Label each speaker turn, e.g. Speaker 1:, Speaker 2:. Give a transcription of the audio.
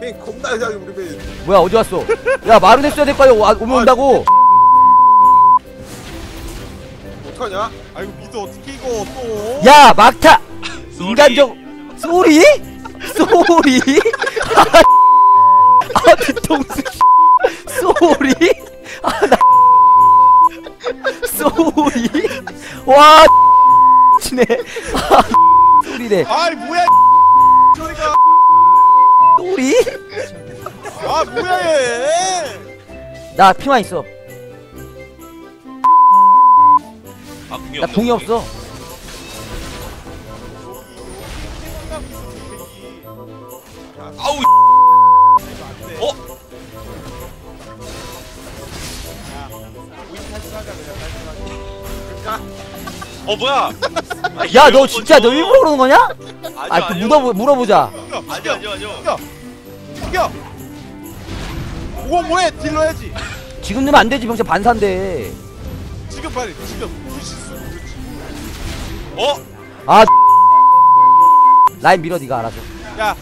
Speaker 1: 형 겁나 이상해 우리 배.
Speaker 2: 뭐야 어디 갔어? 야 말은 했어야 될거 아니야 와- 오면 온다고
Speaker 1: 어떡하냐?
Speaker 3: 아이고 미드 어떻게 이거 또?
Speaker 2: 야 막타 인간적 쏘리? 쏘리? 아 뒤통수 쏘리? 아나 쏘리? 와 치네 아 쏘리네
Speaker 3: 아이 뭐야 아, 뭐야 얘!
Speaker 2: 나 피만 있어.
Speaker 4: 아, 붕이
Speaker 2: 나
Speaker 4: 없네,
Speaker 2: 붕이 없어.
Speaker 4: 아우. 어? 어 뭐야? 아,
Speaker 2: 야너 진짜 너 일부러 그러는 거냐?
Speaker 4: 아니
Speaker 2: 아,
Speaker 4: 그
Speaker 2: 물어보 물어보자.
Speaker 4: 아니요 아니요 아니요.
Speaker 3: 505에 딜러 해지.
Speaker 2: 지금 넣으면 안 되지 병신. 반사인데.
Speaker 3: 지금 빨리. 지금
Speaker 4: 어?
Speaker 2: 아 라인 밀어 니가 알아서.
Speaker 3: 야